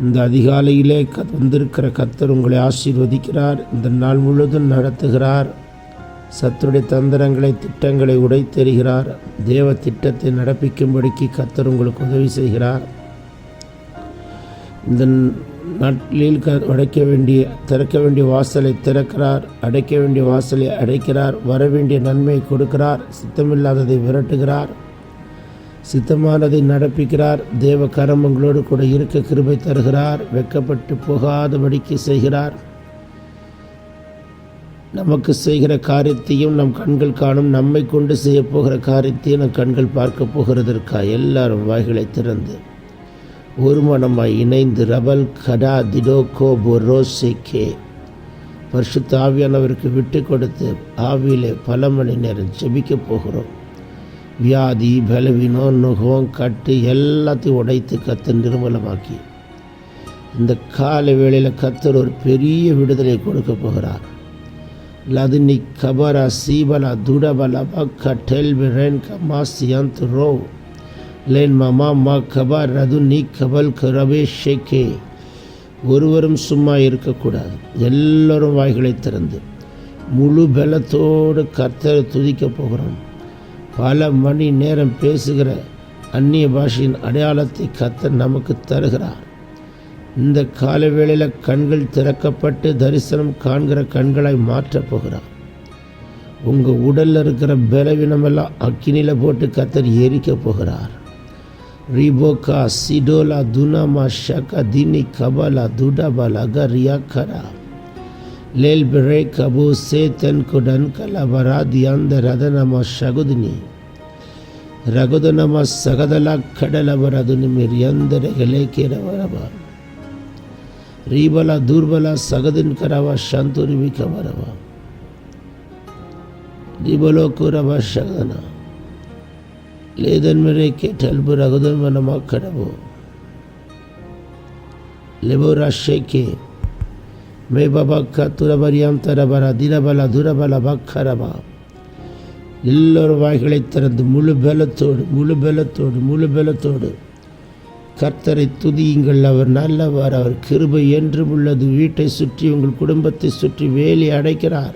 இந்த அதிகாலையிலே க வந்திருக்கிற கத்தர் உங்களை ஆசீர்வதிக்கிறார். இந்த நாள் முழுவதும் நடத்துகிறார். சத்துடைய தந்திரங்களை திட்டங்களை உடைத்தெறிகிறார். தேவ திட்டத்தை நடப்பிக்கும்படிக்கு கத்தர் உங்களுக்கு உதவி செய்கிறார். இந்த நாட்களில் க அடைக்க வேண்டிய திறக்க வேண்டிய வாசலை திறக்கிறார். அடைக்க வேண்டிய வாசலை அடைக்கிறார். வர வேண்டிய நன்மையை கொடுக்கிறார். சித்தமில்லாததை விரட்டுகிறார். சித்தமானதை நடப்பிக்கிறார். தேவ கரமங்களோடு கூட இருக்க கிருபை தருகிறார். வெக்கப்பட்டு போகாதபடிக்கு செய்கிறார். நமக்கு செய்கிற காரியத்தையும் நம் கண்கள் காணும். நம்மை கொண்டு செய்ய போகிற காரியத்தையும் நம் கண்கள் பார்க்க போகிறதற்கா? எல்லாரும் வாய்களை திறந்து ஒருமனமாய் இணைந்து ரபல் கடா திடோகோ பொரோசேகே பரிசுத்த ஆவியானவருக்கு விட்டு கொடுத்து ஆவியிலே பல மணி நேரம் ஜெபிக்க போகிறோம். வியாதி பலவீனம் நுகம் கட்டு எல்லாத்தையும் உடைத்து கத்து நிர்மலமாக்கி. இந்த கால வேளையில் கத்தர் ஒரு பெரிய விடுதலை கொடுக்க போகிறார். லதுனி கபரா சீபலா துடபலா பக்க டெல்பி ரென் கமாசியந்த் ரோ லேன் மாமா மா கபா ரது நீ கபல் கரவே ஷேக்கே. ஒருவரும் சும்மா இருக்கக்கூடாது. எல்லோரும் வாய்களை திறந்து. முழு பலத்தோடு கர்த்தரை துதிக்கப் போகிறோம். பல மணி நேரம் பேசுகிற அந்நிய பாஷையின் அடையாளத்தை கர்த்தர் நமக்கு தருகிறார். இந்த கால வேளையில் கண்கள் திறக்கப்பட்டு தரிசனம் காண்கிற கண்களாய் மாற்றப் போகிறார். உங்கள் உடலில் இருக்கிற பலவீனமெல்லாம் அக்கினியில் போட்டு கத்தர் எரிக்க போகிறார். riboka sidola duna mashaka dini kabala duda balaga riakara lel bere kabu seten kudan kala baradi andar adanama shagudni ರಘುದು ನಮ ಸಗದಲ ಕಡಲ ಬರದು ನಿಮಿರಿಯಂದರೆ ಗಲೆ ಕೇರವರವ ರೀಬಲ ದೂರ್ಬಲ ಸಗದಿನ ಕರವ ಶಾಂತುರಿವಿಕ ಬರವ ರೀಬಲೋ ಕೂರವ ಶಗದನ లేదని మరే కేటల్బు రఘుదన్ మన మక్కడబు లెబోరా షేకే மே பபக்க துரபரியாம் தரபர திரபல துரபல பக்கரபா எல்லோரும் வாய்களை திறந்து முழு பலத்தோடு முழு பலத்தோடு முழு பலத்தோடு கர்த்தரை துதியுங்கள் அவர் நல்லவர் அவர் கிருபை என்றும் உள்ளது வீட்டை சுற்றி உங்கள் குடும்பத்தை சுற்றி வேலி அடைக்கிறார்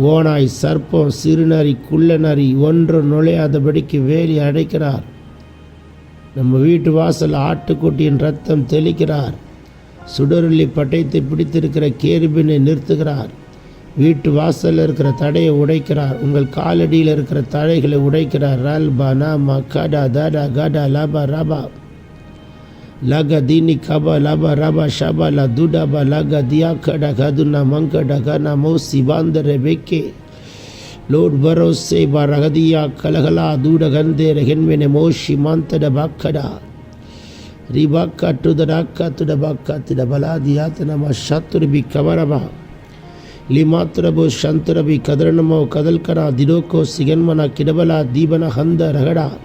ஓனாய் சர்ப்பம் சிறுநரி குள்ளநரி ஒன்று நுழையாதபடிக்கு வேலி அடைக்கிறார். நம்ம வீட்டு வாசல் ஆட்டுக்குட்டியின் ரத்தம் தெளிக்கிறார். சுடருள்ளி பட்டயத்தை பிடித்திருக்கிற கேருபினை நிறுத்துகிறார். வீட்டு வாசலில் இருக்கிற தடையை உடைக்கிறார். உங்கள் காலடியில் இருக்கிற தடைகளை உடைக்கிறார். ரல்பா நாமா கடா தடா கடா லபா ரபா. laga dini kaba laba raba shaba la duda ba laga dia kada kaduna manka dakana mosi bandere beke Lord Barose Baragadia Kalagala Dudagande Rehenmene Moshi Mantada Bakada Ribaka to the Raka to the Baka to the Baladiatanama Shaturibi Kavaraba Limatrabo Shantarabi Kadranamo Kadalkana Didoko Siganmana Kidabala Dibana Handa Ragada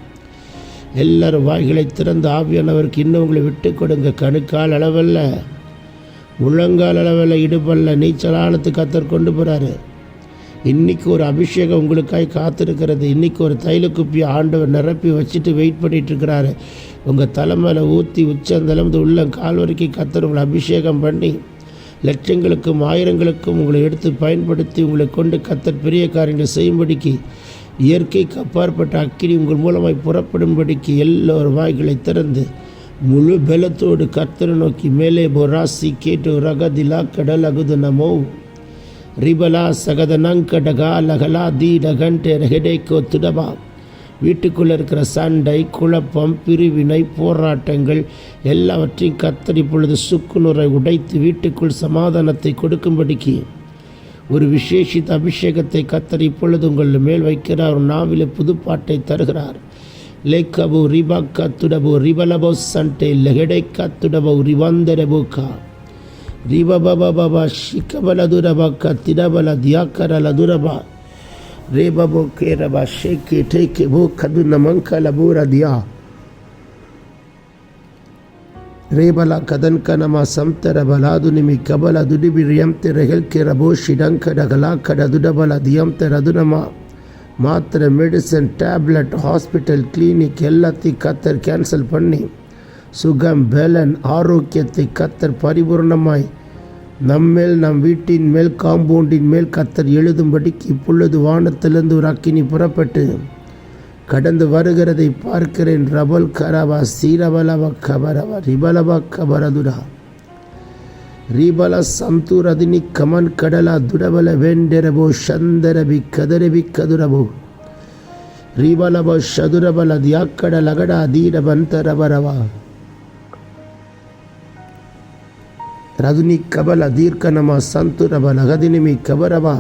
எல்லாரும் வாய்களை திறந்து ஆவியானவருக்கு இன்னும் உங்களை விட்டு கொடுங்க. கணுக்கால் அளவல்ல முழங்கால் அளவில் இடுபல்ல நீச்சல் கத்தர் கொண்டு போகிறாரு இன்னைக்கு ஒரு அபிஷேகம் உங்களுக்காய் காத்திருக்கிறது. இன்றைக்கி ஒரு தைல குப்பி ஆண்டவர் நிரப்பி வச்சுட்டு வெயிட் பண்ணிகிட்ருக்கிறாரு உங்கள் தலைமையில் ஊற்றி உச்சந்தளந்து உள்ள கால் வரைக்கும் கத்தர் உங்களை அபிஷேகம் பண்ணி லட்சங்களுக்கும் ஆயிரங்களுக்கும் உங்களை எடுத்து பயன்படுத்தி உங்களை கொண்டு கத்தர் பெரிய காரியங்களை செய்யும்படிக்கு இயற்கைக்கு அப்பாற்பட்ட அக்கினி உங்கள் மூலமாய் புறப்படும்படிக்கு எல்லோரும் வாய்களை திறந்து முழு பலத்தோடு கர்த்தரை நோக்கி மேலே பொராசி கேட்டு ரகதிலா கடல் அகுது நமோ. ரிபலா சகத நங்கடகா லகலா தீட கண்டே ஹெடேக்கோ துடபா. வீட்டுக்குள்ளே இருக்கிற சண்டை குழப்பம் பிரிவினை போராட்டங்கள் எல்லாவற்றையும் கத்தரி பொழுது சுக்குநுரை உடைத்து வீட்டுக்குள் சமாதானத்தை கொடுக்கும்படிக்கு ஒரு விசேஷித்த அபிஷேகத்தை கத்தர் இப்பொழுது உங்கள் மேல் வைக்கிறார். நாவிலே புதுப்பாட்டை தருகிறார். லேக்கபு ரிபா கத்துடபோ ரிபலபோ சண்டே லெகடை கத்துடபோ ரிவந்தரபு கா. ரிபபபபா ஷிக்கபல துரபா கத்திரபல தியாக்கரல துரபா ரேபபோ கேரபா ஷேக்கே டேக்கே போ கது நமங்கல பூரதியா. ರೇಬಲ ಕದನ್ಕ ನಮ ಸಂತರ ಬಲಾದು ನಿಮಿ ಕಬಲ ದುಡಿಬಿ ರಿಯಂತೆ ರೆಹೆಲ್ಕೆ ರಬೋ ಶಿಡಂಕಡ ಗಲಾಕಡ ದುಡಬಲ ದಿಯಂತೆ ರದು ನಮ மாத்திரை மெடிசன் டேப்லெட் ஹாஸ்பிட்டல் கிளினிக் எல்லாத்தையும் கத்தர் கேன்சல் பண்ணி சுகம் பலன் ஆரோக்கியத்தை கத்தர் பரிபூர்ணமாய் நம்மேல் நம் வீட்டின் மேல் காம்பவுண்டின் மேல் கத்தர் எழுதும்படிக்கு இப்பொழுது வானத்திலிருந்து ஒரு அக்கினி புறப்பட்டு கடந்து வருகிறதை பார்க்கிறேன். ரபல் கரபா சீரவலவ கபரவ ரிபலவ கபரதுரா. ரீபல சந்தூரதினி கமன் கடலா துடபல வேண்டெரபோ சந்தரவி கதரவி கதுரவோ ரீபலப சதுரபல தியாக்கட லகடா தீரபந்தரபரவா ரதுனி கபல தீர்க்கனமா சந்துரப லகதினிமி கபரவா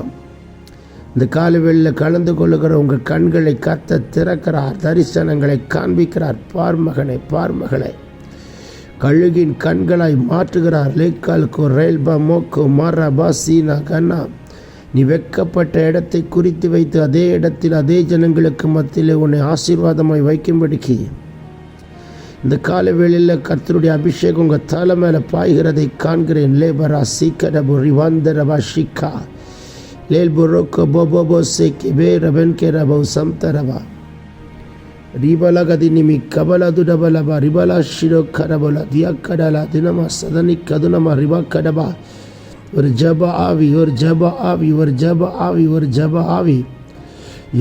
இந்த காலவெளியில் கலந்து கொள்ளுகிற உங்கள் கண்களை கத்த திறக்கிறார் தரிசனங்களை காண்பிக்கிறார். பார்மகனை பார்மகளை கழுகின் கண்களாய் மாற்றுகிறார். லேக்கால்கோ ரயில்பா மோக்கோ மாரபா சீனா கண்ணா நீ வெக்கப்பட்ட இடத்தை குறித்து வைத்து அதே இடத்தில் அதே ஜனங்களுக்கு மத்தியில் உன்னை ஆசீர்வாதமாய் வைக்கும்படிக்கு. இந்த கால வேளையில் கர்த்தருடைய அபிஷேகம் உங்கள் தலை மேலே பாய்கிறதை காண்கிறேன். லேபரா சீக்கரபு ரிவாந்தரபா Shikha. Lel boroko bobo bose kebe raben ke rabau samta raba. Ribala gadinimi kabala dudabalaba ribala shiro karabala diakadala dinama sadani kadunama riba kadaba. ஒரு ஜப ஆவி ஒரு ஜப ஆவி ஒரு ஜப ஆவி ஒரு ஜப ஆவி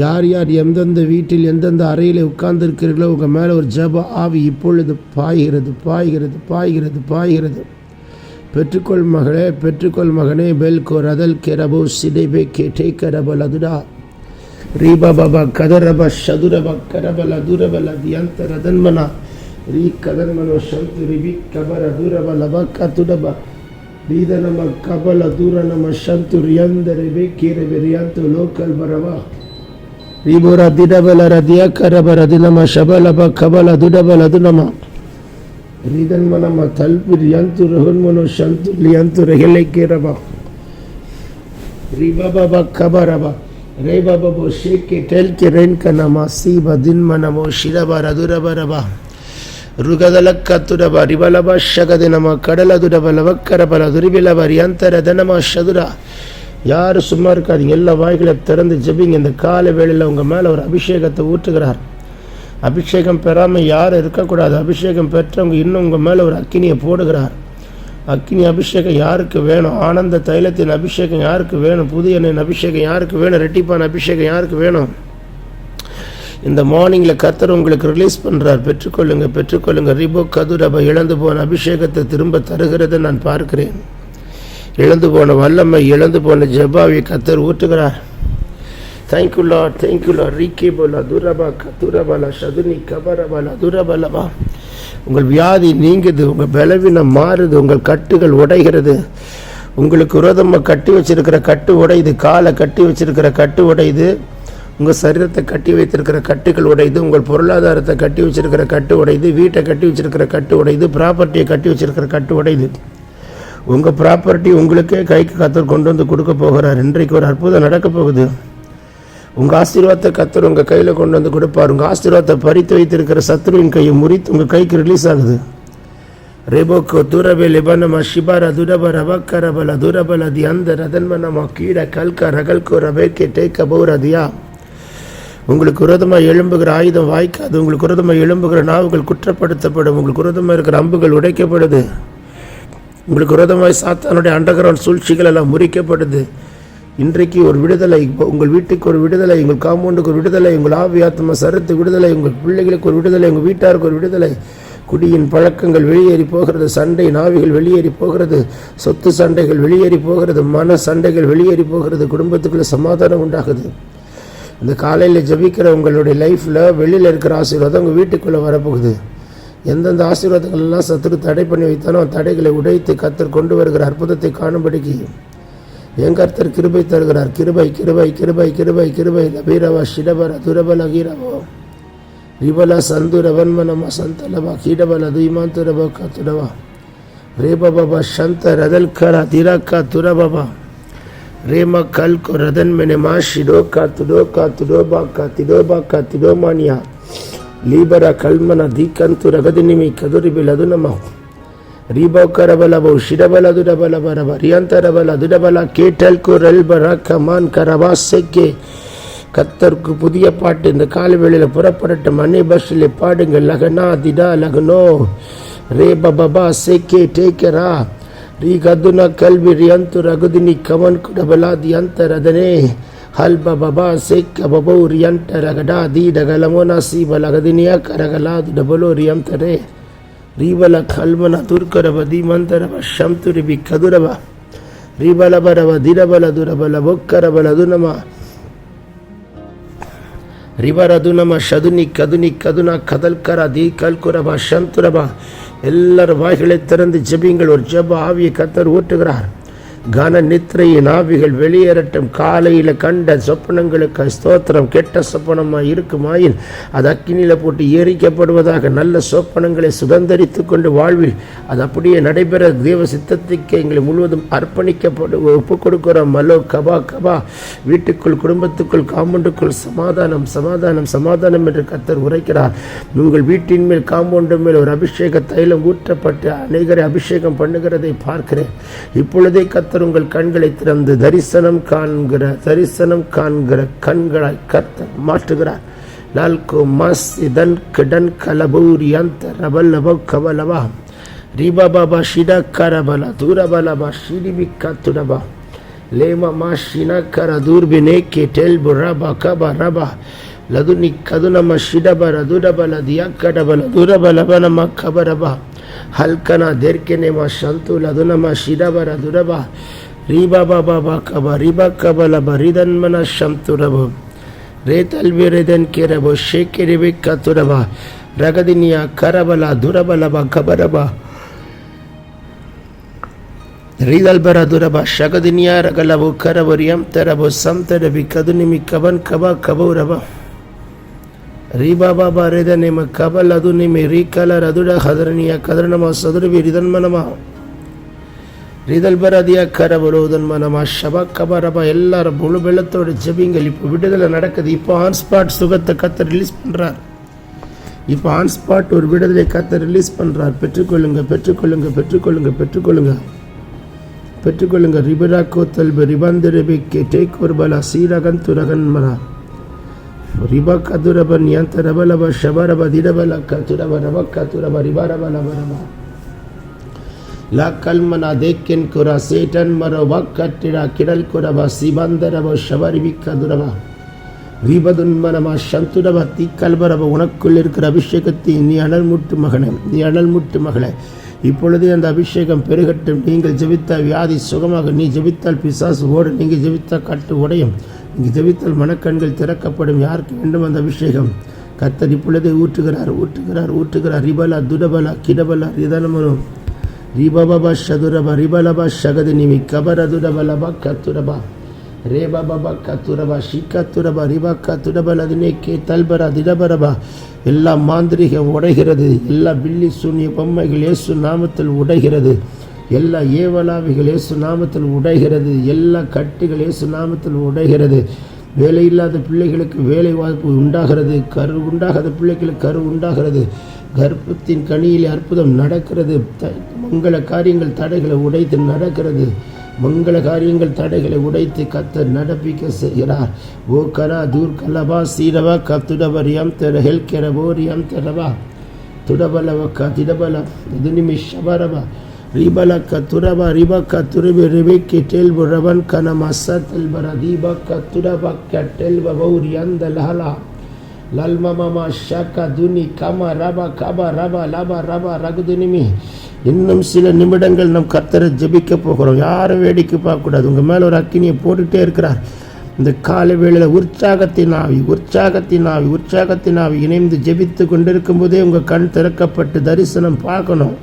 யார் யார் எந்தெந்த வீட்டில் எந்தெந்த அறையில் உட்கார்ந்துருக்கிறீர்களோ உங்கள் மேலே ஒரு ஜப ஆவி இப்பொழுது பாய்கிறது பாய்கிறது பாய்கிறது பாய்கிறது பெற்றுக்கொள் மகளே பெற்றுக்கொள் மகனே பெல்கோ ரதல் கெரபோ சிடைபே கேட்டே கரபல் அதுடா ரீபபப கதரப சதுரப கரபல துரபல தியந்த ரதன்மனா. ரீ கதன்மனோ சந்து ரிபி கபர துரப லப கதுடப ரீதனம கபல தூர நம சந்து ரியந்த ரிபி கீரபி ரியந்து லோக்கல் பரவா. ரீபுர திடபல ரதிய கரபர தினம சபலப கபல துடபல துனமா ದುಡಬಲ ದುನಮ ರೀದನ್ಮನಮ ತಲ್ಪಿ ರಿಯಂತು ರಹುನ್ಮನು ಶಂತು ಲಿಯಂತು ರೆಗೆಲೆಕ್ಕಿರಬ ರೀಬಬ ಕಬರಬ ರೇಬಬೋ ಶೇಕೆ ಟೆಲ್ಕೆ ರೆನ್ಕ ನಮ ಸೀಬ ದಿನ್ಮ ನಮೋ ಶಿರಬ ರದುರಬ ರಬ ರುಗದಲಕ್ಕ ತುರಬ ರಿಬಲಬ ಶಗದೆ ನಮ கடல துடப லவக்கரபல துரிபிலப ரியந்தர தனம ஷதுரா யாரும் சும்மா இருக்காதீங்க எல்லா வாய்களை திறந்து ஜெபிங்க இந்த கால வேளையில் உங்கள் மேலே ஒரு அபிஷேகத்தை ஊற்றுகிறார் அபிஷேகம் பெறாமல் யாரும் இருக்கக்கூடாது. அபிஷேகம் பெற்றவங்க இன்னும் உங்கள் மேலே ஒரு அக்கினியை போடுகிறார். அக்னி அபிஷேகம் யாருக்கு வேணும்? ஆனந்த தைலத்தின் அபிஷேகம் யாருக்கு வேணும்? புதிய எண்ணெயின் அபிஷேகம் யாருக்கு வேணும்? ரெட்டிப்பான அபிஷேகம் யாருக்கு வேணும்? இந்த மார்னிங்கில் கத்தர் உங்களுக்கு ரிலீஸ் பண்ணுறார் பெற்றுக்கொள்ளுங்க பெற்றுக்கொள்ளுங்க. ரிபோ கதுரப இழந்து போன அபிஷேகத்தை திரும்ப தருகிறதை நான் பார்க்கிறேன். இழந்து போன வல்லமை இழந்து போன ஜபாவை கத்தர் ஊற்றுகிறார். Thank you Lord thank you Lord ரீகே போலா துரபா கதுரபலா சதுனி கபரபலா துரபலபா உங்கள் வியாதி நீங்குது உங்கள் பலவீனம் மாறுது உங்கள் கட்டுகள் உடைகிறது. உங்களுக்கு விரோதமாக கட்டி வச்சிருக்கிற கட்டு உடையுது காலை கட்டி வச்சிருக்கிற கட்டு உடையுது. உங்கள் சரீரத்தை கட்டி வைத்திருக்கிற கட்டுகள் உடையுது உங்கள் பொருளாதாரத்தை கட்டி வச்சிருக்கிற கட்டு உடையுது வீட்டை கட்டி வச்சிருக்கிற கட்டு உடையுது ப்ராப்பர்ட்டியை கட்டி வச்சிருக்கிற கட்டு உடையுது. உங்கள் ப்ராப்பர்ட்டி உங்களுக்கே கைக்கு கத்தர் கொண்டு வந்து கொடுக்க போகிறார். இன்றைக்கு ஒரு அற்புதம் நடக்க போகுது. உங்கள் ஆசீர்வாதத்தை கத்தர் உங்கள் கையில் கொண்டு வந்து கொடுப்பார். உங்கள் ஆசீர்வாதத்தை பறித்து வைத்திருக்கிற சத்ருவின் கையை முறித்து உங்கள் கைக்கு ரிலீஸ் ஆகுது. రేబోకు దురబెలిబనమ శిబర దురబ రబకరబల దురబల ది அந்த ரதன்மனமா கீழ கல்க ரகல்கு ரபேக்கே டேக்க பௌரதியா உங்களுக்கு விரோதமாக எழும்புகிற ஆயுதம் வாய்க்காது. உங்களுக்கு விரோதமாக எழும்புகிற நாவுகள் குற்றப்படுத்தப்படும். உங்களுக்கு விரோதமாக இருக்கிற அம்புகள் உடைக்கப்படுது. உங்களுக்கு விரோதமாக சாத்தானுடைய அண்டர்கிரவுண்ட் சூழ்ச்சிகள் எல்லாம் முறிக்கப்படுது. இன்றைக்கு ஒரு விடுதலை உங்கள் வீட்டுக்கு ஒரு விடுதலை உங்கள் காம்பவுண்டுக்கு ஒரு விடுதலை உங்கள் ஆவி ஆத்ம சரத்து விடுதலை உங்கள் பிள்ளைகளுக்கு ஒரு விடுதலை உங்கள் வீட்டாருக்கு ஒரு விடுதலை. குடியின் பழக்கங்கள் வெளியேறி போகிறது சண்டை நாவிகள் வெளியேறி போகிறது சொத்து சண்டைகள் வெளியேறி போகிறது மன சண்டைகள் வெளியேறி போகிறது குடும்பத்துக்குள்ளே சமாதானம் உண்டாகுது. இந்த காலையில் ஜபிக்கிற உங்களுடைய லைஃப்பில் வெளியில் இருக்கிற ஆசீர்வாதம் உங்கள் வீட்டுக்குள்ளே வரப்போகுது. எந்தெந்த ஆசீர்வாதங்கள் எல்லாம் சத்துரு தடை பண்ணி வைத்தானோ தடைகளை உடைத்து கத்தர் கொண்டு வருகிற அற்புதத்தை காணும்படிக்கு என் கர்த்தர் கிருபை தருகிறார் கிருபை கிருபை கிருபை கிருபை கிருபை லபீரவா ஷிடபர துரபல கீரவோ ரிபல சந்துர வன்மனம சந்தலவா கீடபல துய்மாந்துரப கத்துடவா ரேபபா சந்த ரதல்கர திரக்கா துரபபா ரேம கல்கோ ரதன் மெனே மா ஷிடோகா துடோகா துடோபாக்கா திடோபாக்கா திடோமானியா ಲೀಬರ ಕಲ್ಮನ ದೀಕಂತು ರಗದಿನಿಮಿ ಕದುರಿಬಿಲದು ನಮ ರೀಬೌಕರಬಲಬೌ ಶಿಡಬಲದು ಡಬಲ ரிபோக்கரபலபோ ஷிடபலதுடபலபரப ரியந்தரபலதுடபல கேட்டல்கு ரெல்பர கமான் கரபா செக்கே கத்தருக்கு புதிய பாட்டு இந்த காலை வேளையில் புறப்படட்டும். அன்னை பஸ்ஸில் பாடுங்கள் லகனா திடா லகனோ. ரே பபா செக்கே டேக்கரா ரீ. கதுனா கல்வி ரியந்து ரகுதினி கமன் குடபலா தியந்த ரதனே. ஹல் பபா செக் பபோ ரியன்ட ரகடா தி டகலமோனா சீபலகதினியா கரகலா தி டபலோ ரியந்தரே. ರೀಬಲ ಕಲ್ಮನ ತುರ್ಕರಬ ಧೀಮಂತರಬ ಶಂತುರಿಬಿ ಕದುರಬ ರೀಬಲ ಬರಬ ದಿರಬಲ ದುರಬಲ ಬೊಕ್ಕರಬಲ ದುನಮ ರಿಬರದು ನಮ್ಮ ಶದುನಿ ಕದುನಿ ಕದುನ ಕದಲ್ಕರ ದಿ கல்குரபா சந்துரபா எல்லாரும் வாய்களை திறந்து ஜெபிங்கள் ஒரு ஜெப ஆவியை கத்தர் ஊட்டுகிறார் கன நித்திரையின் ஆவிகள் வெளியேறட்டும். காலையில் கண்ட சொப்பனங்களுக்கு ஸ்தோத்திரம் கெட்ட சொப்பனமாக இருக்குமாயின் அது அக்கினியில் போட்டு எரிக்கப்படுவதாக நல்ல சொப்பனங்களை சுதந்திரித்து கொண்டு வாழ்வில் அது அப்படியே நடைபெற தேவ சித்தத்துக்கு எங்களை முழுவதும் அர்ப்பணிக்கப்படு ஒப்பு கொடுக்கிறோம். மலோ கபா கபா. வீட்டுக்குள் குடும்பத்துக்குள் காம்பவுண்டுக்குள் சமாதானம் சமாதானம் சமாதானம் என்று கத்தர் உரைக்கிறார். உங்கள் வீட்டின் மேல் காம்பவுண்டு மேல் ஒரு அபிஷேக தைலம் ஊற்றப்பட்டு அநேகரை அபிஷேகம் பண்ணுகிறதை பார்க்கிறேன். இப்பொழுதே கத்தர் கர்த்தர் உங்கள் கண்களை திறந்து தரிசனம் காண்கிற தரிசனம் காண்கிற கண்களாய் கர்த்தர் மாற்றுகிறார். நால்கு மாஸ் இதன் கிடன் கலபூரி அந்த ரபல்லபோ கவலவா. ரிபபபா ஷிடா கரபல தூரபலபா ஷிடிபி கத்துடபா லேமமா மா ஷினா கர தூர்பினே கே டெல் புரபா கபா ரபா லதுனி கதுனம ஷிடபர தூரபல தியா கடபல தூரபலப நம்ம கபரபா ಹಲ್ಕನ ದೆರ್ಕೆನೆ ಮ ಶಂತು ಲದುನಮ ಶಿಡಬರ ದುರಬ ರೀಬ ಬಬ ಕಬ ರಿಬ ಕಬಲ ಬರಿದನ್ಮನ ಶಂತುರಬ ರೇತಲ್ ಬಿರೆದನ್ ಕೆರಬ ಶೇಕೆರಿಬಿ ಕತುರಬ ರಗದಿನಿಯ ಕರಬಲ ದುರಬಲಬ ಕಬರಬ ರೀದಲ್ಬರ ದುರಬ ಶಗದಿನಿಯ ರಗಲವು ಕರವರಿಯಂ ತರಬು ಸಂತರಬಿ ಕದುನಿಮಿ ಕಬನ್ ಕಬ ಕಬೌರಬ ರೀಬಾಬಾಬ ರೇದ ನಿಮ ಕಬಲ್ ಅದು ನಿಮಿ ರೀಕಲ ರದುಡ ಹದರನಿಯ ಕದರಣಮ ಸದುರಬಿ ರಿದನ್ಮನಮ ரிதல்பரதியா கரவரோதன்மனமா ஷபா கபரபா எல்லாரும் முழு வெள்ளத்தோட ஜெபிங்கள் இப்போ விடுதலை நடக்குது இப்போ ஆன் ஸ்பாட் சுகத்தை கத்த ரிலீஸ் பண்ணுறார் இப்போ ஆன் ஸ்பாட் ஒரு விடுதலை கத்த ரிலீஸ் பண்ணுறார் பெற்றுக்கொள்ளுங்க பெற்றுக்கொள்ளுங்க பெற்றுக்கொள்ளுங்க பெற்றுக்கொள்ளுங்க பெற்றுக்கொள்ளுங்க ரிபரா கோத்தல்பு ரிபந்திரபிக்கு டேக் ஒரு பல சீரகன் துரகன் மரா ரிப கதுரபன் யந்த ரபலப ஷபரப திடபல கதுரப ரப கதுரப ரிபரப லபரப லா கல்மனா தேக்கென் குரா சேட்டன் மரோ வக்கட்டிழா கிடல் குரப சிபந்தரப ஷபரிபி கதுரபா வீபதுன்மனமா சந்துடப தீக்கல்பரப உனக்குள் இருக்கிற அபிஷேகத்தை நீ அனல் முட்டு மகனே நீ அனல் முட்டு மகளே இப்பொழுதே அந்த அபிஷேகம் பெருகட்டும் நீங்கள் ஜெபித்த வியாதி சுகமாக நீ ஜெபித்தால் பிசாசு ஓடு நீங்கள் ஜெபித்த கட்டு உடையும் ஜெபித்தால் மனக்கண்கள் திறக்கப்படும் யாருக்கு வேண்டும் அந்த அபிஷேகம்? கத்தர் இப்பொழுதே ஊற்றுகிறார் ஊற்றுகிறார் ஊற்றுகிறார். ரிபலா துடபலா கிடபலா ரிதனமனோ ரிபபப ரிபலபா ரிபலப ஷகதினிமி கபர துடபலபா கத்துரபா ரேபா பாபா கத்துரபா ஷிக்கத்துரபா ரிபா கத்துடபலதினே கே தல்பரா திடபரபா. எல்லா மாந்திரிகம் உடைகிறது. எல்லா பில்லி சூன்ய பொம்மைகள் இயேசு நாமத்தில் உடைகிறது. எல்லா ஏவலாவிகள் இயேசு நாமத்தில் உடைகிறது எல்லா கட்டுகள் இயேசு நாமத்தில் உடைகிறது. வேலை இல்லாத பிள்ளைகளுக்கு வேலை வாய்ப்பு உண்டாகிறது கரு உண்டாகாத பிள்ளைகளுக்கு கரு உண்டாகிறது. கர்ப்பத்தின் கனியில் அற்புதம் நடக்கிறது. த- மங்கள காரியங்கள் தடைகளை உடைத்து நடக்கிறது. மங்கள காரியங்கள் தடைகளை உடைத்து கத்த நடப்பிக்க செய்கிறார். ஓ கரா தூர் கலபா சீரவா கத்துடபரியம் தெர ஹெல்கெரபோரியம் தெரவா. துடபலவ க திடபல இது நிமிஷபரவா ரிபலக்க துரப ரிபக்க துருபி ரிபிக்கி டெல்பு ரவன் கன மசத்தல் பர தீபக்க துரபக்க டெல்ப பௌரியந்த லஹலா லல்மமமா ஷக்க துனி கம ரபா கப ரபா லபா ரபா ரகுதுனிமி இன்னும் சில நிமிடங்கள் நம் கர்த்தரை ஜபிக்க போகிறோம். யாரும் வேடிக்கை பார்க்கக்கூடாது. உங்கள் மேலே ஒரு அக்கினியை போட்டுகிட்டே இருக்கிறார். இந்த காலை வேளையில் உற்சாகத்தின் ஆவி உற்சாகத்தின் ஆவி உற்சாகத்தின் ஆவி இணைந்து ஜெபித்து கொண்டிருக்கும் போதே உங்கள் கண் திறக்கப்பட்டு தரிசனம் பார்க்கணும்.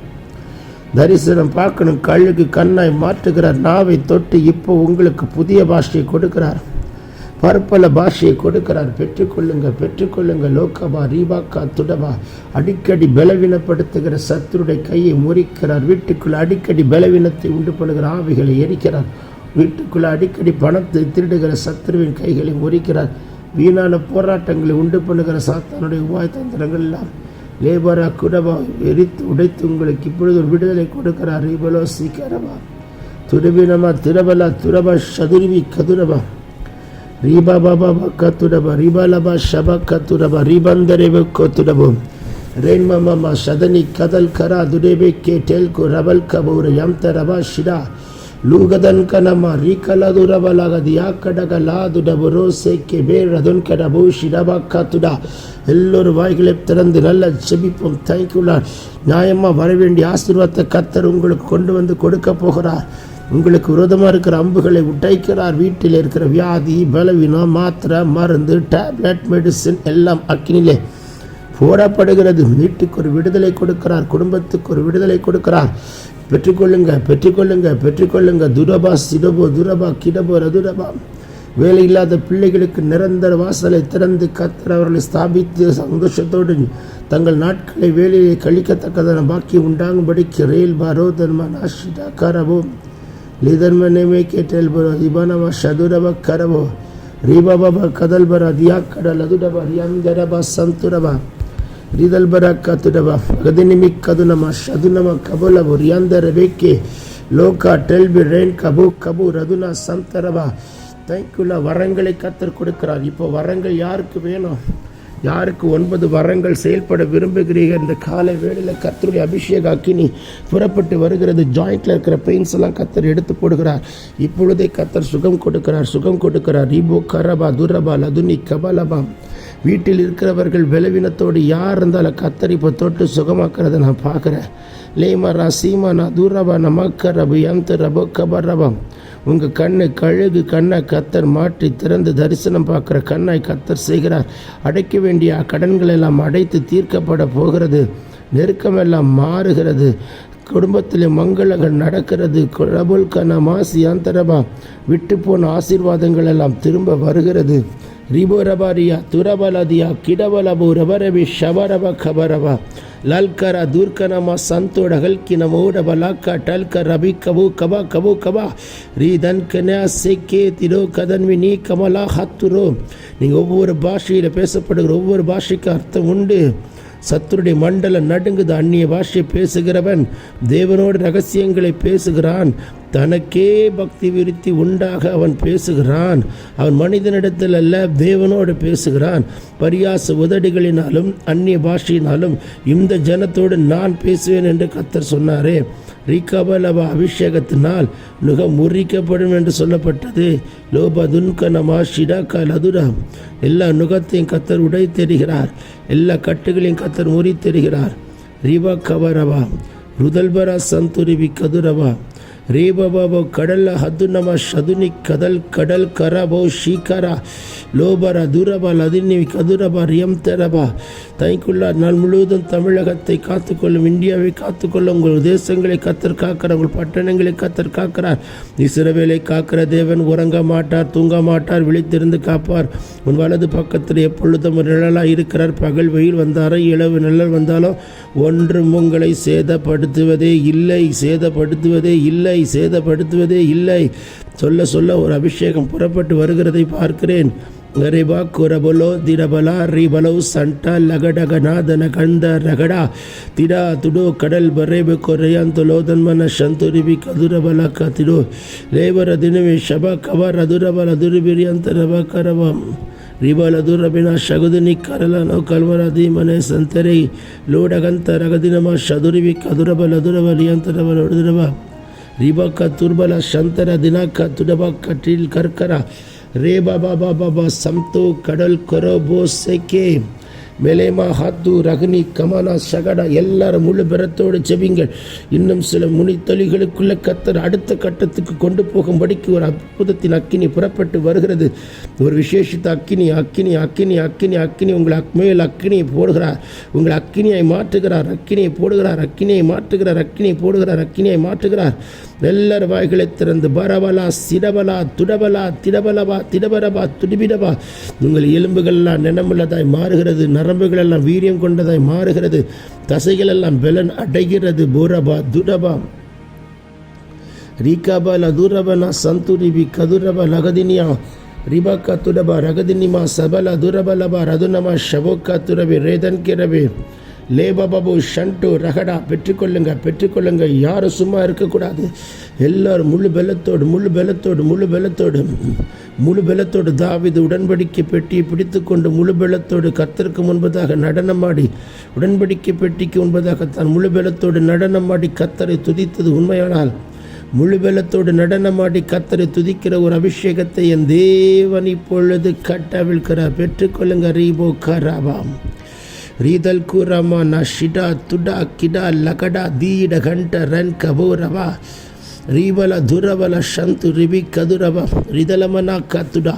தரிசனம் பார்க்கணும். கழுகு கண்ணாய் மாற்றுகிறார். நாவை தொட்டு இப்போ உங்களுக்கு புதிய பாஷையை கொடுக்கிறார். பற்பல பாஷையை கொடுக்கிறார். பெற்றுக்கொள்ளுங்க பெற்றுக்கொள்ளுங்க. லோக்கபா ரீபாக்கா துடபா. அடிக்கடி பலவீனப்படுத்துகிற சத்துருடைய கையை முறிக்கிறார். வீட்டுக்குள்ள அடிக்கடி பலவீனத்தை உண்டு பண்ணுகிற ஆவிகளை எரிக்கிறார். வீட்டுக்குள்ள அடிக்கடி பணத்தை திருடுகிற சத்துருவின் கைகளை முறிக்கிறார். வீணான போராட்டங்களை உண்டு பண்ணுகிற சாத்தானுடைய உபாய தந்திரங்கள் எல்லாம் லேபரா குடபா எரித்து உடைத்து உங்களுக்கு இப்பொழுது ஒரு விடுதலை கொடுக்கிறார். இவளோ சீக்கிரமா. துருவினமா திரபலா துரபா சதுருவி கதுரவா. ரீபா பாபா கத்துடபா ரீபாலபா ஷபா கத்துடபா ரீபந்தரேவ கொத்துடபோ ரேன்மமமா சதனி கதல் கரா துடேபே கே டெல்கு ரபல் கபூர யம்த ரபா lugadan kanama rikaladu rabalaga diakadagaladu daburo seke beradun kadabu shiraba katuda. எல்லோரும் வாய்களை திறந்து நல்ல செபிப்போம் தேங்க்யூலார் நியாயமாக வர வேண்டிய ஆசீர்வாதத்தை கத்தர் உங்களுக்கு கொண்டு வந்து கொடுக்க போகிறார் உங்களுக்கு விரோதமாக இருக்கிற அம்புகளை உடைக்கிறார் வீட்டில் இருக்கிற வியாதி பலவீனம் மாத்திரை மருந்து டேப்லெட் மெடிசின் எல்லாம் அக்னிலே போடப்படுகிறது வீட்டுக்கு ஒரு விடுதலை கொடுக்கிறார் குடும்பத்துக்கு ஒரு விடுதலை கொடுக்கிறார் பெற்றுக்கொள்ளுங்க பெற்றுக்கொள்ளுங்க பெற்றுக்கொள்ளுங்க. துரபா சிடபோ துரபா கிடபோ ரதுரபா. வேலை இல்லாத பிள்ளைகளுக்கு நிரந்தர வாசலை திறந்து கத்தர் அவர்களை ஸ்தாபித்து சந்தோஷத்தோடு தங்கள் நாட்களை வேலையை கழிக்கத்தக்கதான பாக்கி உண்டாகும்படிக்கு ரயில் பாரோ தர்ம நாஷிடா கரவோ. லிதர்ம நேமே கேட்டல் பரோ திபானவா சதுரப கரவோ. ரீபாபா கதல் பரா தியா கடல் அதுடபா ரியாந்தரபா சந்துரபா ರಿದಲ್ ಬರಕ್ಕ ತುಡವ ಗದಿನಿಮಿ ಕದುನಮ ಶದುನಮ ಕಬುಲವು ರಿಯಾಂದರ ಬೇಕೆ லோகா டெல்பி ரெயின் கபு கபு ரதுனா சந்தரபா தேங்க்யூல வரங்களை கத்தர் கொடுக்கிறார் இப்போ வரங்கள் யாருக்கு வேணும் யாருக்கு ஒன்பது வரங்கள் செயல்பட விரும்புகிறீர்கள்? இந்த காலை வேளையில் கத்தருடைய அபிஷேக அக்கினி புறப்பட்டு வருகிறது. ஜாயிண்டில் இருக்கிற பெயின்ஸ் எல்லாம் கத்தர் எடுத்து போடுகிறார். இப்பொழுதே கத்தர் சுகம் கொடுக்கிறார் சுகம் கொடுக்கிறார். ரீபோ கரபா துரபா லதுனி கபலபா. வீட்டில் இருக்கிறவர்கள் பலவீனத்தோடு யார் இருந்தாலும் கத்தர் இப்போ தொட்டு சுகமாக்குறதை நான் பார்க்குறேன். லேமரா சீமானா தூரபா நமக்கரபு எந்த ரபோ கபரபா உங்கள் கண்ணை கழுகு கண்ணாய் கத்தர் மாற்றி திறந்து தரிசனம் பார்க்குற கண்ணாய் கத்தர் செய்கிறார். அடைக்க வேண்டிய கடன்கள் எல்லாம் அடைத்து தீர்க்கப்பட போகிறது. நெருக்கமெல்லாம் மாறுகிறது. குடும்பத்தில் மங்களங்கள் நடக்கிறது. குழபுல் கன மாசி அந்தரபா. விட்டு போன ஆசீர்வாதங்கள் எல்லாம் திரும்ப வருகிறது. ரிபோரபாரியா துரபலதியா கிடபலபு ரபரபி ஷபரப கபரபா ಲಲ್ಕರ ದೂರ್ಕನಮ ಸಂತೋಡ ಹಲ್ಕಿನ ಮೋಡ ಬಲಾಕ ಟಲ್ಕ ರಬಿ ಕಬು ಕಬ ಕಬು ಕಬ ರೀ ದನ್ கன்யா செக்கே திரோ கதன்வி நீ கமலா ஹத்துரோ நீங்கள் ஒவ்வொரு பாஷையில் பேசப்படுகிற ஒவ்வொரு பாஷைக்கு அர்த்தம் உண்டு சத்துருடைய மண்டலம் நடுங்குது அந்நிய பாஷை பேசுகிறவன் தேவனோடு ரகசியங்களை பேசுகிறான் தனக்கே பக்தி விருத்தி உண்டாக அவன் பேசுகிறான். அவன் மனிதனிடத்தில் அல்ல தேவனோடு பேசுகிறான். பரியாச உதடுகளினாலும் அந்நிய பாஷையினாலும் இந்த ஜனத்தோடு நான் பேசுவேன் என்று கத்தர் சொன்னாரே. ரீகபலவ அபிஷேகத்தினால் நுகம் முறிக்கப்படும் என்று சொல்லப்பட்டது. லோபதுன்கனமா ஷிடாக்கா லதுரா எல்லா நுகத்தையும் கத்தர் உடை தெரிகிறார் எல்லா கட்டுகளையும் கத்தர் முறி தெரிகிறார் ரிவா கவரவா ருதல்பரா சந்துருவி கதுரவா ரேபபாபோ கடல்ல ஹதுனம ஷதுனி கதல் கடல் கரபோ ஷீகரா லோபர துரப லதினி கதுரப ரியம் தெரபா தைக்குள்ளா நாள் முழுவதும் தமிழகத்தை காத்துக்கொள்ளும் இந்தியாவை காத்துக்கொள்ளும் உங்கள் தேசங்களை கத்தர் காக்கிறார் உங்கள் பட்டணங்களை கத்தர் காக்கிறார். இஸ்ரவேலை காக்கிற தேவன் உறங்க மாட்டார் தூங்க மாட்டார் விழித்திருந்து காப்பார். உன் வலது பக்கத்தில் எப்பொழுதும் ஒரு நிழலாக இருக்கிறார். பகல் வெயில் வந்தாரோ இளவு நிழல் வந்தாலும் ஒன்றும் உங்களை சேதப்படுத்துவதே இல்லை சேதப்படுத்துவதே இல்லை சேதப்படுத்துவதே இல்லை. சொல்ல சொல்ல ஒரு அபிஷேகம் புறப்பட்டு வருகிறதை பார்க்கிறேன். ಗರಿಬಾ ಕುರಬಲೋ ದಿರಬಲ ರಿಬಲೋ ಸಂಟ ಲಗಡಗ ನಾದನ ಕಂದ ರಗಡ ತಿಡ ತುಡು ಕಡಲ್ ಬರೇಬೆ ಕೊರೆಯಂತು ಲೋದನ್ಮನ ಶಂತುರಿಬಿ ಕದುರಬಲ ಕತಿಡು ಲೇವರ ದಿನವೇ ಶಬ ಕವರ ದುರಬಲ ದುರಿಬಿರಿಯಂತ ರಬ ಕರವ ರಿಬಲ ದುರಬಿನ ಶಗುದಿನಿ ಕರಲನೋ ಕಲ್ವರ ಮನೆ ಸಂತರೈ ಲೋಡಗಂತ ರಗದಿನಮ ಶದುರಿಬಿ ಕದುರಬಲ ದುರಬಲಿಯಂತ ರಬ ಲೋಡದಿರಬ ರಿಬಕ ತುರ್ಬಲ ಶಂತರ ದಿನಕ ತುಡಬ ಕಟಿಲ್ ಕರ್ಕರ ரே பாபா பாபா பா சம்தோ கடல் கொரோ கொரோபோ செக்கே. மெலேமா ஹாத்து ரகுனி கமானா சகடா எல்லாரும் முழு பெறத்தோடு செவிங்கள் இன்னும் சில முனித்தொழிகளுக்குள்ள கத்தர் அடுத்த கட்டத்துக்கு கொண்டு போகும்படிக்கு ஒரு அற்புதத்தின் அக்கினி புறப்பட்டு வருகிறது. ஒரு விசேஷித்த அக்கினி அக்கினி அக்கினி அக்கினி அக்கினி உங்கள் மேல் அக்கினியை போடுகிறார். உங்கள் அக்கினியை மாற்றுகிறார் அக்கினியை போடுகிறார் அக்கினியை மாற்றுகிறார் அக்கினியை போடுகிறார் அக்கினியை மாற்றுகிறார். எல்லார் வாய்களை திறந்து பரவலா சிடபலா துடபலா திடபலவா திடபரபா துடிபிடபா உங்கள் எலும்புகளெல்லாம் நினமுள்ளதாய் மாறுகிறது நரம்புகள் எல்லாம் வீரியம் கொண்டதாய் மாறுகிறது. தசைகள் எல்லாம் பெலன் அடைகிறது. பூரபா துடபா ரீகாபா லதுரபனா சந்துரிபி கதுரப லகதினியா. ரிபக்க துடபா ரகதினிமா சபல துரபலபா ரதுனமா ஷபோக்கா துரபி ரேதன் கிரபி லேபபபு ஷண்டு ரகடா பெற்றுக்கொள்ளுங்க பெற்றுக்கொள்ளுங்க. யாரும் சும்மா இருக்கக்கூடாது. எல்லாரும் முழு பெலத்தோடு முழு பெலத்தோடு முழு பெலத்தோடு. முழு பெலத்தோடு தாவிது உடன்படிக்கை பெட்டியை பிடித்துக்கொண்டு முழு பெலத்தோடு கத்தருக்கு முன்பதாக நடனமாடி உடன்படிக்கை பெட்டிக்கு முன்பதாக தான் முழு பெலத்தோடு நடனமாடி கத்தரை துதித்தது உண்மையானால் முழு பலத்தோடு நடனமாடி கத்தரை துதிக்கிற ஒரு அபிஷேகத்தை என் தேவன் இப்பொழுது கட்டவிழ்கிறார் பெற்றுக்கொள்ளுங்க ரீபோ கராபாம். ரீதல் கூரமா நஷிடா ஷிடா துடா கிடா லகடா தீட கண்ட ரன் கபோரவா. ரீபல துரவல சந்து ரிபி கதுரவா ரிதலமனா கத்துடா.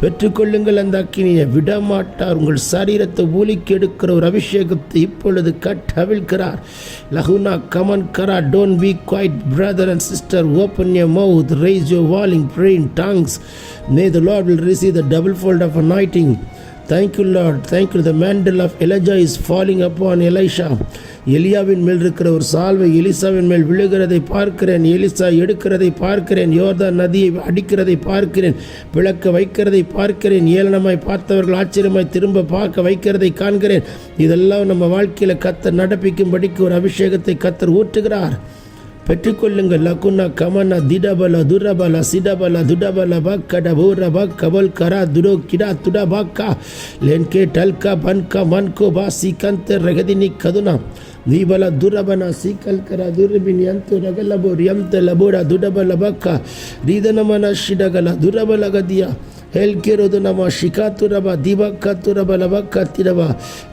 பெற்றுக்கொள்ளுங்கள் அந்த அக்கினியை. விடமாட்டார். உங்கள் சரீரத்தை ஊலிக்கு எடுக்கிற ஒரு அபிஷேகத்தை இப்பொழுது கட்டவிழ்கிறார் லகுனா கமன் கரா don't be quiet brother and sister open your mouth raise your wailing pray in tongues may the Lord will receive the double fold of anointing thank you Lord thank you the mantle of Elijah is falling upon Elisha எலியாவின் மேல் இருக்கிற ஒரு சால்வை எலிசாவின் மேல் விழுகிறதை பார்க்கிறேன். Elisha எடுக்கிறதை பார்க்கிறேன். யோர்தா நதியை அடிக்கிறதை பார்க்கிறேன். விளக்க வைக்கிறதை பார்க்கிறேன். ஏளனமாய் பார்த்தவர்கள் ஆச்சரியமாய் திரும்ப பார்க்க வைக்கிறதை காண்கிறேன். இதெல்லாம் நம்ம வாழ்க்கையில் கத்தர் நடப்பிக்கும்படிக்கு ஒரு அபிஷேகத்தை கத்தர் ஊற்றுகிறார். பெற்றுக்கொள்ளுங்கள் லகுனா கமன திடபல துரபல சிடபல துடபல பக்கட பூரப கபல் கரா துரோ கிடா துட பாக்கா ಲೆನ್ಕೆ ಟಲ್ಕ ಬನ್ಕ ಮನ್ಕೋ ಬಾ ಸಿಕಂತ ರಗದಿನಿ ಕದುನ ನೀಬಲ ದುರಬನ ಸಿಕಲ್ಕರ ದುರ್ಬಿನಿ ಅಂತು ರಗಲಬೋ ರಿಯಂತ ಲಬೋಡ ದುಡಬಲ ಬಕ್ಕ ರೀದನಮನ ಶಿಡಗಲ ದುರಬಲ ಗದಿಯ ಹೆಲ್ಕಿರೋದು ನಮ್ಮ ಶಿಖಾತುರಬ ದಿಬಕ್ಕ ತುರಬ ಲಬಕ್ಕ ತಿರಬ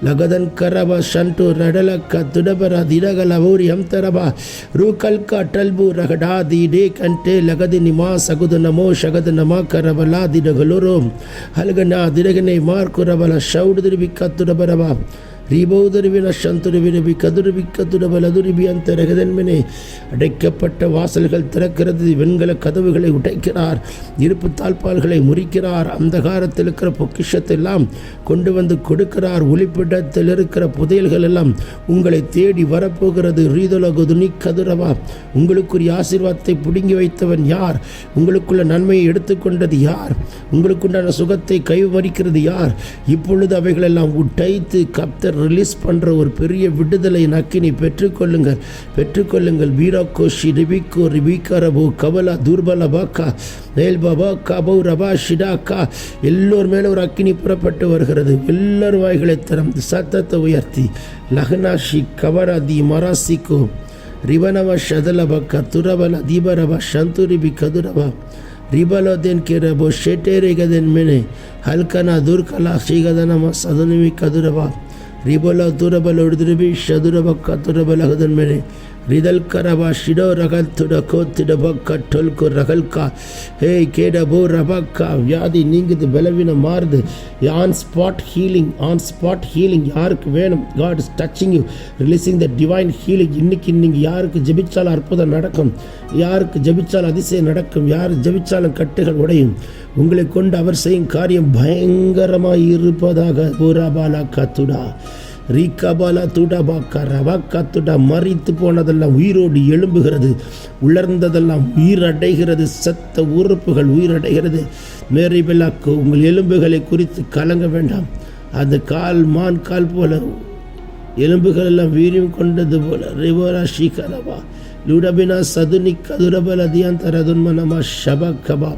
ಲಗದನ್ ಕರಬ ಶಂಟು ರಡಲಕ್ಕ ತುಡಬರ ದಿಡಗಲ ಊರಿ ಹಂತರಬ ರೂಕಲ್ಕ ಟಲ್ಬು ರಗಡಾ ದಿಡೇ ಕಂಟೆ ಲಗದಿ ನಿಮಾ ಸಗುದು ನಮೋ ಶಗದ ನಮ ಕರಬಲ ದಿಡಗಲುರು ಹಲಗನ ದಿಡಗನೆ ಮಾರ್ಕುರಬಲ தீபோதருவி நஷந்துருவி நபி கதுருவி கதுரவல் அதுருவி அந்த ரகதன்மனே. அடைக்கப்பட்ட வாசல்கள் திறக்கிறது. வெண்கல கதவுகளை உடைக்கிறார். இருப்பு தாழ்பால்களை முறிக்கிறார். அந்தகாரத்தில் இருக்கிற பொக்கிஷத்தை எல்லாம் கொண்டு வந்து கொடுக்கிறார். ஒளிப்பிடத்தில் இருக்கிற புதையல்கள் எல்லாம் உங்களை தேடி வரப்போகிறது. ரீதலகு துணி கதுரவா உங்களுக்குரிய ஆசீர்வாதத்தை பிடுங்கி வைத்தவன் யார்? உங்களுக்குள்ள நன்மையை எடுத்துக்கொண்டது யார்? உங்களுக்குண்டான சுகத்தை கைவரிக்கிறது யார்? இப்பொழுது அவைகளெல்லாம் உடைத்து கப்தர் ரிலீஸ் பண்ணுற ஒரு பெரிய விடுதலை நக்கினி பெற்றுக்கொள்ளுங்கள் பெற்றுக்கொள்ளுங்கள் வீராக்கோ ஷிரிபிக்கோ ரிபிகா ரபு கபலா துர்பல பாக்கா நேல் பாபா கபௌ ரபா ஷிடாக்கா எல்லோர் மேலே ஒரு அக்கினி புறப்பட்டு வருகிறது எல்லார் வாய்களை திறந்து சத்தத்தை உயர்த்தி லக்னாஷி கவராதி மராசிக்கோ ರಿಬನವ ಶದಲಬಕ್ಕ ತುರಬಲ ದೀಬರಬ ಶಂತುರಿಬಿ ಕದುರಬ ರಿಬಲೋದೆನ್ ಕೆರಬೋ ಶೆಟೇರಿಗದೆನ್ ಮೆನೆ ಹಲ್ಕನ ದುರ್ಕಲ ಶ್ರೀಗದನಮ ಸದನುಮಿ ரிபல துரபல ஒரு துருபி ஷதுரப கத்துரபல ஹதன்மனே ರಿದಲ್ ಕರಬ ಶಿಡೋ ರಗಲ್ ತುಡ ಕೋತಿಡ ಬಕ್ಕ ಟೊಲ್ಕು ರಗಲ್ಕ ಹೇ ಕೇಡ ಬೋ ರಬಕ್ಕ வியாதி நீங்குது பலவீனம் மாறுது on spot healing on spot healing யாருக்கு வேணும் God is touching you releasing the divine healing இன்னைக்கு நீங்கள் யாருக்கு ஜெபிச்சாலும் அற்புதம் நடக்கும் யாருக்கு ஜெபிச்சாலும் அதிசயம் நடக்கும் யார் ஜெபிச்சாலும் கட்டுகள் உடையும் உங்களை கொண்டு அவர் செய்யும் காரியம் பயங்கரமாக இருப்பதாக பூராபாலா கத்துடா ரீகாபாலா துடபாக்கா ரபாக்கா துடா மறித்து போனதெல்லாம் உயிரோடு எழும்புகிறது. உலர்ந்ததெல்லாம் உயிரடைகிறது. சத்த உறுப்புகள் உயிரடைகிறது. மேரிபெல்லாக்கு உங்கள் எலும்புகளை குறித்து கலங்க வேண்டாம். அந்த கால் மான் கால் போல. எலும்புகள் எல்லாம் வீரியம் கொண்டது போல. ரிவோரா ஸ்ரீகரவா லுடபினா சதுனி கதுரபல தியாந்தரதுன்மனமா ஷப கபா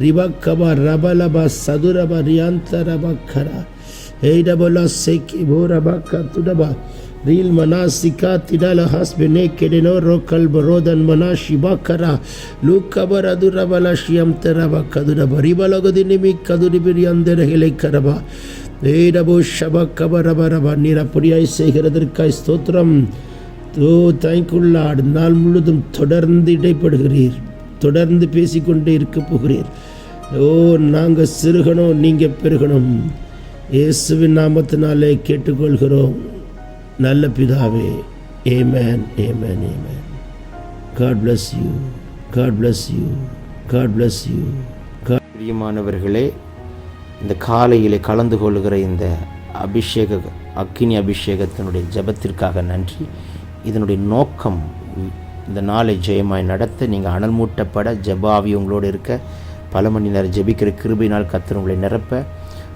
ரிபா கபா ரபலபா சதுரபா ரியாந்தரபா கரா. ריל מנה סיכה תדע להס בנקדנו רוקל ברודן மனா שיבה קרה לוקה ברדו רבה לשיאם תרבה כדודה בריבה לגדינימי כדודי בריאנדר הלי קרבה ஏடபோ ஷப கப ரப ரப நீர் அப்படியாய் செய்கிறதற்காய் ஸ்தோத்திரம் தோ தேங்க்குள்ள நாள் முழுதும் தொடர்ந்து இடைப்படுகிறீர் தொடர்ந்து பேசிக்கொண்டே இருக்க போகிறீர் ஓ நாங்கள் சிறுகணும் நீங்கள் பெருகணும் இயேசுவின் நாமத்தினாலே கேட்டுக்கொள்கிறோம். நல்ல பிதாவே amen amen amen God bless you God bless you God bless you God பிரியமானவர்களே இந்த காலையிலே கலந்து கொள்கிற இந்த அபிஷேக அக்கினி அபிஷேகத்தினுடைய ஜெபத்திற்காக நன்றி. இதனுடைய நோக்கம் இந்த நாளை ஜெயமாய் நடத்த நீங்கள் அனல் மூட்டப்பட ஜபாவி உங்களோடு இருக்க பல மணி நேரம் ஜெபிக்கிற கிருபினால் கத்திர உங்களை நிரப்ப